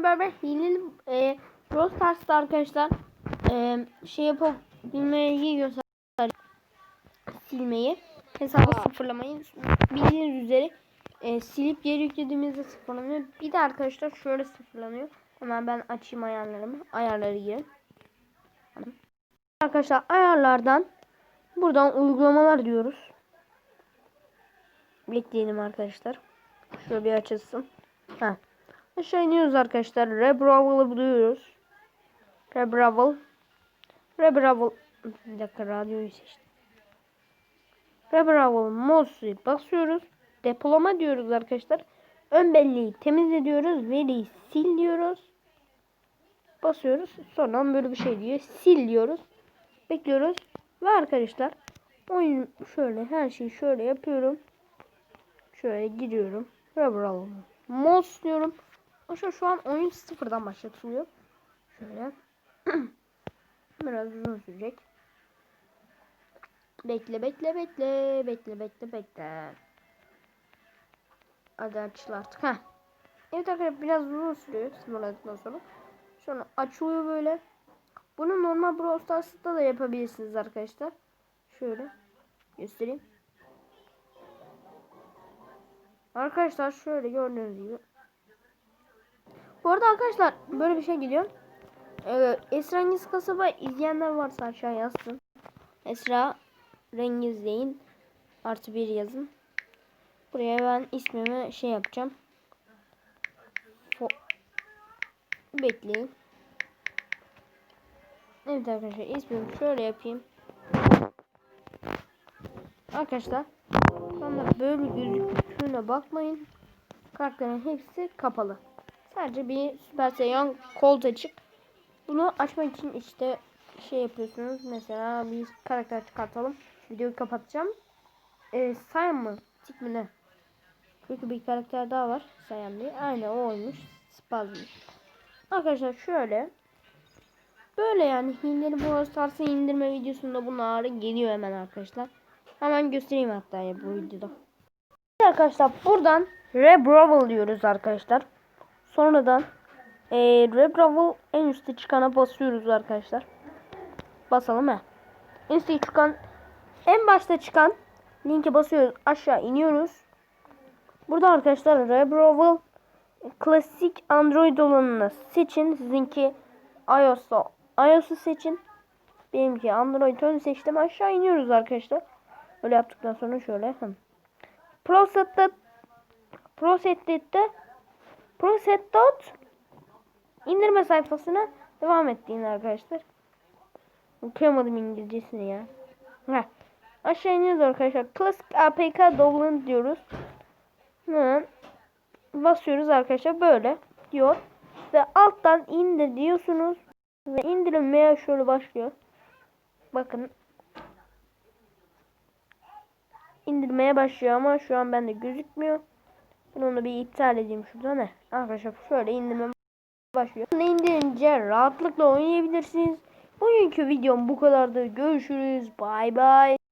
beraber hileli e, Brawl Stars'ta arkadaşlar e, şey yapabilmeyi göster silmeyi hesabı sıfırlamayı bildiğiniz üzere e, silip geri yüklediğimizde sıfırlanıyor. Bir de arkadaşlar şöyle sıfırlanıyor. Hemen ben açayım ayarlarımı. Ayarları girin. Arkadaşlar ayarlardan buradan uygulamalar diyoruz. Bekleyelim arkadaşlar. Şöyle bir açılsın. Heh. Aşağı iniyoruz arkadaşlar. Rebravel'ı buluyoruz. Rebravel. Rebravel. Bir dakika radyoyu seçtim. Rebravel Mouse'u basıyoruz. Depolama diyoruz arkadaşlar. Ön belleği temizle diyoruz. Veriyi sil diyoruz. Basıyoruz. Sonra böyle bir şey diyor. Sil diyoruz. Bekliyoruz. Ve arkadaşlar oyun şöyle her şeyi şöyle yapıyorum. Şöyle giriyorum. Rebravel Mouse diyorum. Aşağı şu an oyun sıfırdan başlatılıyor. Şöyle. Biraz uzun sürecek. Bekle bekle bekle bekle bekle bekle. Hadi açıl artık. Heh. Evet arkadaşlar biraz uzun sürüyor sıfırladıktan sonra. Sonra açılıyor böyle. Bunu normal Brawl Stars'ta da yapabilirsiniz arkadaşlar. Şöyle göstereyim. Arkadaşlar şöyle gördüğünüz gibi. Bu arada arkadaşlar böyle bir şey geliyor. Ee, Esra Rengiz Kasaba izleyenler varsa aşağı yazsın. Esra Rengiz deyin. Artı bir yazın. Buraya ben ismimi şey yapacağım. Bekleyin. Evet arkadaşlar ismimi şöyle yapayım. Arkadaşlar şu anda böyle gözüktüğüne bakmayın. Kartların hepsi kapalı. Sadece bir Super Saiyan Colt açık. Bunu açmak için işte şey yapıyorsunuz. Mesela bir karakter çıkartalım. Videoyu kapatacağım. Ee, Saiyan mı? Tik mi ne? Çünkü bir karakter daha var. Saiyan diye. Aynen o olmuş. Spazmış. Arkadaşlar şöyle. Böyle yani Hilleri Brawl Stars'ı indirme videosunda bunlar geliyor hemen arkadaşlar. Hemen göstereyim hatta ya bu videoda. Arkadaşlar buradan Rebravel diyoruz arkadaşlar. Sonradan e, Rebravel en üstte çıkana basıyoruz arkadaşlar. Basalım he. En üstte çıkan en başta çıkan linke basıyoruz. Aşağı iniyoruz. Burada arkadaşlar Rebravel klasik Android olanını seçin. Sizinki iOS'ta iOS'u seçin. Benimki Android seçtim. Aşağı iniyoruz arkadaşlar. Öyle yaptıktan sonra şöyle. Proset'te Proset'te Proset.dot indirme sayfasına devam ettiğin arkadaşlar. Okuyamadım İngilizcesini ya. Heh. Aşağı iniyoruz arkadaşlar. Klasik APK download diyoruz. Hemen basıyoruz arkadaşlar böyle diyor. Ve alttan indir diyorsunuz. Ve indirilmeye şöyle başlıyor. Bakın. indirmeye başlıyor ama şu an bende gözükmüyor. Ben onu bir iptal edeyim şurada ne? Arkadaşlar şöyle indirme başlıyor. Bunu indirince rahatlıkla oynayabilirsiniz. Bugünkü videom bu kadardı. Görüşürüz. Bay bay.